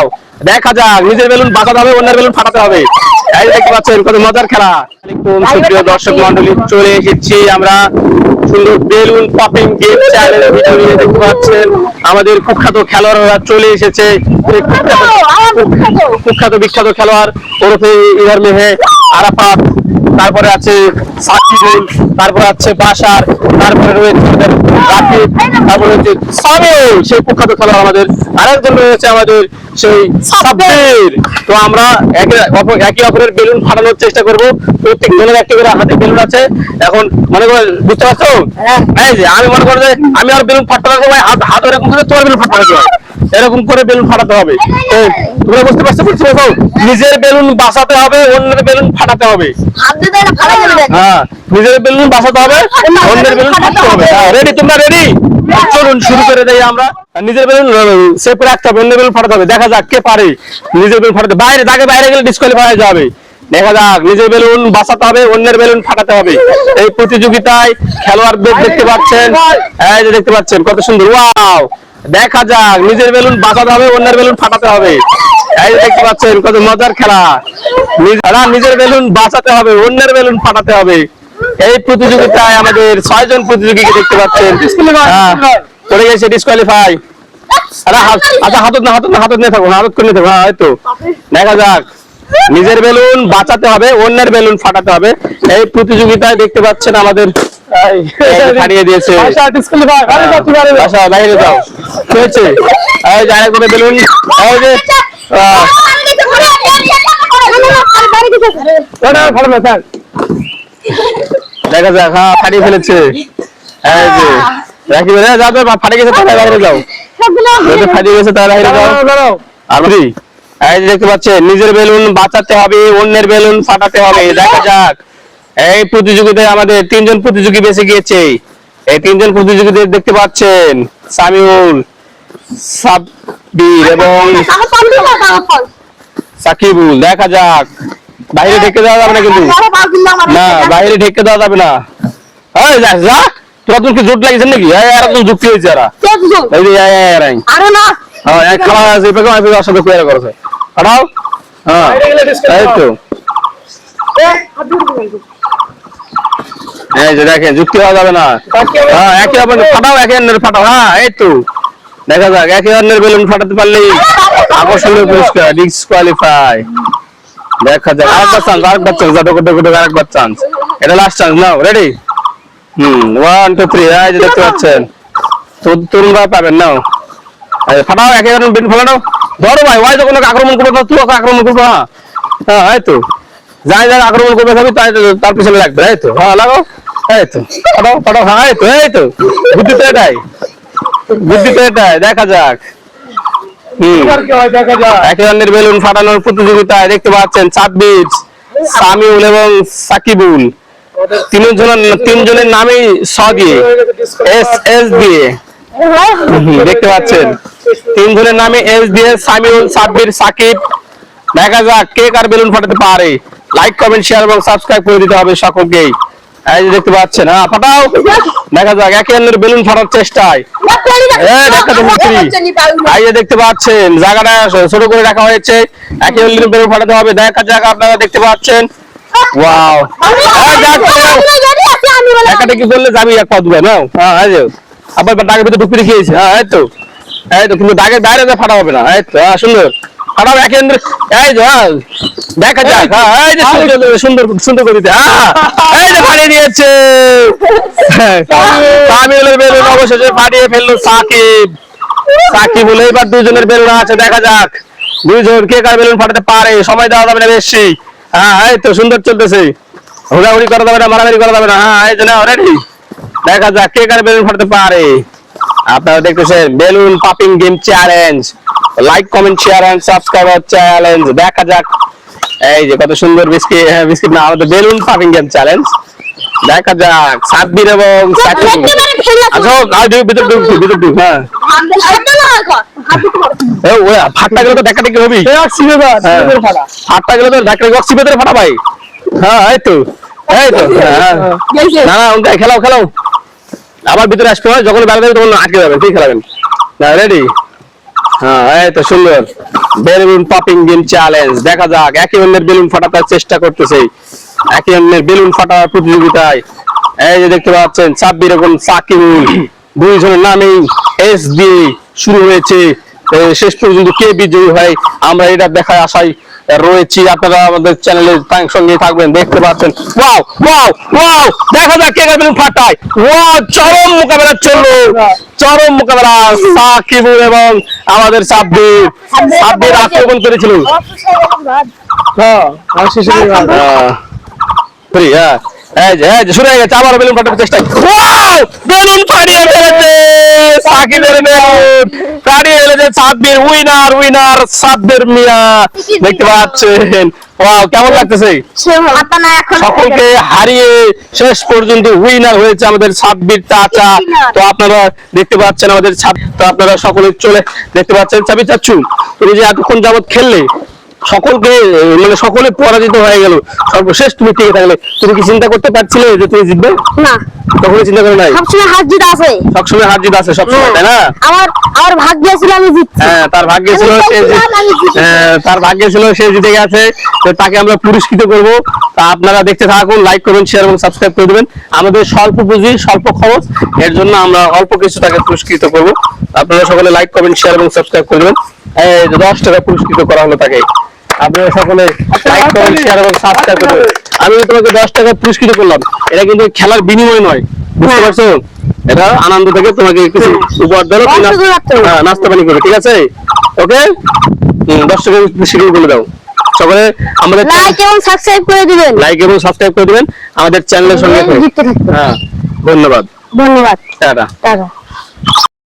Wow দেখা যাক নিজের বেলুন বাঁচাতে হবে অন্যের বেলুন ফাটাতে হবে। এই দেখতে পাচ্ছেন কত মজার খেলা। সুপ্রিয় দর্শক মন্ডলী চলে এসেছি আমরা সুন্দর বেলুন পপিং গেম চ্যানেলের ভিডিও দেখতে পাচ্ছেন আমাদের কুখ্যাত খেলোয়াড়রা চলে এসেছে। কুখ্যাত- বিখ্যাত খেলোয়াড় ওরফে ইহার মেহে আরাফাত। তারপরে আছে সাকিবুল তারপরে আছে বাসার তারপরে রয়েছে আমাদের রাকিব তারপরে হচ্ছে সামিল সেই কুখ্যাত খেলোয়াড় আমাদের। আরেকজন রয়েছে আমাদের সেই সাব্বির। তো আমরা একে অপর- একে অপরের বেলুন ফাটানোর চেষ্টা করব। প্রত্যেক জনের একটি করে হাতে বেলুন আছে। এখন মনে করে বুঝতে পারছ? এই যে আমি মনে করো যে আমি আর বেলুন ফাটাতে ভাই। হাত হাত এরকম করে তোমার বেলুন ফাটাতে এরকম করে বেলুন ফাটাতে হবে। তোমরা বুঝতে পারছ বুঝতে পারছ নিজের বেলুন বাঁচাতে হবে অন্যের বেলুন ফাটাতে হবে। হ্যাঁ নিজের বেলুন বাঁচাতে হবে অন্যের বেলুন ফাটাতে হবে। রেডি তোমরা রেডি চলুন শুরু করে দেই আমরা। নিজের বেলুন সেফ রাখতে হবে অন্যের বেলুন ফাটাতে হবে। দেখা যাক কে পারে নিজের বেলুন ফাটাতে। বাইরে তাকে বাইরে গেলে ডিসকোয়ালিফাই হয়ে যাবে। দেখা যাক নিজের বেলুন বাঁচাতে হবে অন্যের বেলুন ফাটাতে হবে। এই প্রতিযোগিতায় খেলোয়াড়দের দেখতে পাচ্ছেন এই যে দেখতে পাচ্ছেন কত সুন্দর ওয়াও দেখা যাক নিজের বেলুন বাঁচাতে হবে অন্যের বেলুন ফাটাতে হবে। এই দেখতে পাচ্ছেন কত মজার খেলা। নিজের বেলুন বাঁচাতে হবে অন্যের বেলুন ফাটাতে হবে। এই প্রতিযোগিতায় আমাদের ছয়জন প্রতিযোগীকে দেখতে পাচ্ছেন। হ্যাঁ, পড়ে গেছে ডিসকোয়ালিফাই আচ্ছা হাতত না হাতত না হাতত নিয়ে থাকো হাতত করে থাকো হ্যাঁ হয়তো দেখা যাক। নিজের বেলুন বাঁচাতে হবে অন্যের বেলুন ফাটাতে হবে। এই প্রতিযোগিতায় দেখতে পাচ্ছেন আমাদের ফাটিয়ে দিয়েছে। বাইরে যাও। কি হয়েছে? এই যে করে বেলুন। এই যে দেখা যাক হ্যাঁ ফাটিয়ে ফেলেছে। এই যে রাখি বেড়ে যাবে বা ফাটে গেছে তাহলে বাইরে যাও। যদি ফাটিয়ে গেছে তাহলে বাইরে যাও। আমি এই দেখতে পাচ্ছেন নিজের বেলুন বাঁচাতে হবে অন্যের বেলুন ফাটাতে হবে। দেখা যাক। এই প্রতিযোগিতায় আমাদের তিনজন প্রতিযোগী বেঁচে গিয়েছে। এই তিনজন প্রতিযোগীদের দেখতে পাচ্ছেন সামিউল, সাব্বির এবং সাকিবুল। দেখা যাক। বাইরে ঢেকে দেওয়া যাবে না কিন্তু? না, বাইরে ঢেকে দেওয়া যাবে না। এই কি নাকি? যুক্তি হয়েছে হ্যাঁ এক করেছে। হ্যাঁ এই যে দেখেন, যুক্তি হওয়া যাবে না। হ্যাঁ একে অপরের ফাটাও, একে অন্যের ফাটাও। হ্যাঁ এই তো। দেখা যাক, একে অন্যের বেলুন ফাটাতে পারলেই আকর্ষণীয় পুরস্কার দেখা যাক, আরেকবার চান্স আরেকবার চান্স আরেকবার চান্স এটা last chance now ready hmm one two three এই যে দেখতে পাচ্ছেন। পাবেন, নাও। ফাটাও, একে অন্যের বেলুন ফাটাও ধরো ভাই, ওই যখন আক্রমণ করবে তুই আক্রমণ করব হ্যাঁ। হ্যাঁ এই তো। যাই যাই আক্রমণ করবে, সবই তার পিছনে লাগবে, এই তো। হ্যাঁ লাগাও। এই তো হ্যাঁ তো এই তো। বুদ্ধি তো এটাই। বুদ্ধি তো এটাই দেখা যাক। হুম। বেলুন ফাটানোর প্রতিযোগিতায় দেখতে পাচ্ছেন সাব্বির সামিউল এবং সাকিবুল। তিনজনের তিনজনের নামেই স দিয়ে এস এস দিয়ে দেখতে পাচ্ছেন। তিনজনের নামে এস দিয়ে সামিউল সাব্বির সাকিব। দেখা যাক কে কার বেলুন ফাটাতে পারে। লাইক কমেন্ট শেয়ার এবং সাবস্ক্রাইব করে দিতে হবে সকলকেই। এই দেখতে পাচ্ছেন হ্যাঁ ফাটাও। দেখা যাক, একে অন্যের বেলুন ফাটার চেষ্টায়। দেখতে পাচ্ছেন, জায়গাটা ছোট করে রাখা হয়েছে। একে অন্যের বেলুন ফাটাতে হবে। দেখা যাক, আপনারা দেখতে পাচ্ছেন। কি করলে যাবি হ্যাঁ আবার দাগের ভিতরে ঢুকিয়ে খেয়েছে হ্যাঁ এই তো। এই তো, কিন্তু দাগের বাইরে ফাটা হবে না। এই তো হ্যাঁ সুন্দর। ফাটাও একে এই হ্যাঁ দেখা যাক হ্যাঁ এই যে সুন্দর সুন্দর করে দিতে এই যে ফাটিয়ে দিয়েছে। তামিলের বেলুন অবশেষে ফাটিয়ে ফেলল সাকিব। সাকিব বলে এবার দুজনের বেলুন আছে, দেখা যাক। দুইজন কে কার বেলুন ফাটাতে পারে? সময় দেওয়া যাবে না বেশি। হ্যাঁ এই তো সুন্দর চলতেছে। হুড়াহুড়ি করা যাবে না, মারামারি করা যাবে না। হ্যাঁ এই যে নাও রেডি দেখা যাক কে কার বেলুন ফাটাতে পারে। আপনারা দেখতেছেন, balloon popping game challenge like comment share and subscribe our challenge দেখা যাক। এই যে কত সুন্দর বিস্কিট বিস্কিট না আমাদের বেলুন পাপিং গেম চ্যালেঞ্জ দেখা যাক সাব্বির এবং সাকিব। আচ্ছা আর দুই ভিতর ঢুক ভিতর ঢুক হ্যাঁ। ফাটটা গেলে তো দেখা দেখি হবি। হ্যাঁ। ফাটটা গেলে তো দেখা দেখি অক্সি ভেতরে ফাটা ভাই। হ্যাঁ এই তো এই তো হ্যাঁ না না ওটা খেলাও খেলাও। আবার ভিতরে আসতে হয় যখন দেবে তখন আটকে যাবেন ঠিক খেলাবেন। না রেডি হ্যাঁ এই তো সুন্দর। চ্যালেঞ্জ দেখা যাক একে অন্যের বেলুন চেষ্টা করতেছে। বেলুন প্রতিযোগিতায়। দেখতে পাচ্ছেন এস শুরু হয়েছে। শেষ পর্যন্ত কে বিজয়ী হয়, আমরা এটা দেখার আশায় রয়েছি। আপনারা আমাদের চ্যানেলের সঙ্গে থাকবেন, দেখতে পাচ্ছেন। ওয়াও ওয়াও ওয়াও দেখা যাক কে বেলুন ফাটায়। চরম মোকাবেলা চলল। চরম মোকাবেলা সাকিবুল এবং আমাদের সাব্বির। সাব্বির আক্রমণ করেছিল। হ্যাঁ হ্যাঁ। আবার বেলুন ফাটানোর চেষ্টা। ওয়াও! বেলুন ফাটিয়ে ফেলেছে সাকিবের বেলুন ফাটিয়ে ফেলেছে Sabbir. Winner winner Sabbir Mia. দেখতে পাচ্ছেন। ওয়াও কেমন লাগতেছে? সকলকে হারিয়ে শেষ পর্যন্ত উইনার হয়েছে আমাদের সাব্বির চাচা। তো আপনারা দেখতে পাচ্ছেন আমাদের তো আপনারা সকলে চলে দেখতে পাচ্ছেন চাবি চাচ্ছু তুমি যে এতক্ষণ যাবত খেললে সকলকে মানে সকলে পরাজিত হয়ে গেল। সর্বশেষ তুমি টিকে থাকলে। তুমি কি চিন্তা করতে পারছিলে যে তুমি জিতবে? না। কখনো চিন্তা করো নাই? সবসময় হাত জিত আছে। সবসময় হার জিত আছে সবসময় তাই না? আমার আমার ভাগ্য ছিল আমি জিতছি। হ্যাঁ তার ভাগ্যে ছিল সে। হ্যাঁ, তার ভাগ্যে ছিল সে জিতে গেছে তো তাকে আমরা পুরস্কৃত করব। তা আপনারা দেখতে থাকুন লাইক করুন শেয়ার এবং সাবস্ক্রাইব করে দেবেন। আমাদের স্বল্প পুঁজি স্বল্প খরচ এর জন্য আমরা অল্প কিছু তাকে পুরস্কৃত করব। আপনারা সকলে লাইক করবেন শেয়ার এবং সাবস্ক্রাইব করে দেবেন। এই দশ টাকা পুরস্কৃত করা হলো তাকে। আপনারা সকলে লাইক করুন শেয়ার এবং সাবস্ক্রাইব করে দেবেন। আমি তোমাকে দশ টাকা পুরস্কৃত করলাম। এটা কিন্তু খেলার বিনিময় নয় বুঝতে হ্যাঁ। পারছ? এটা আনন্দ থেকে তোমাকে কিছু উপহার দিলো। হ্যাঁ, নাস্তা পানি করবে ঠিক আছে? ওকে? দর্শকের শিখিয়ে বলে দাও। সকলে আমাদের লাইক এবং সাবস্ক্রাইব করে দিবেন। লাইক এবং সাবস্ক্রাইব করে দিবেন। আমাদের চ্যানেলের সঙ্গে। হ্যাঁ ধন্যবাদ। ধন্যবাদ। টাটা। টাটা।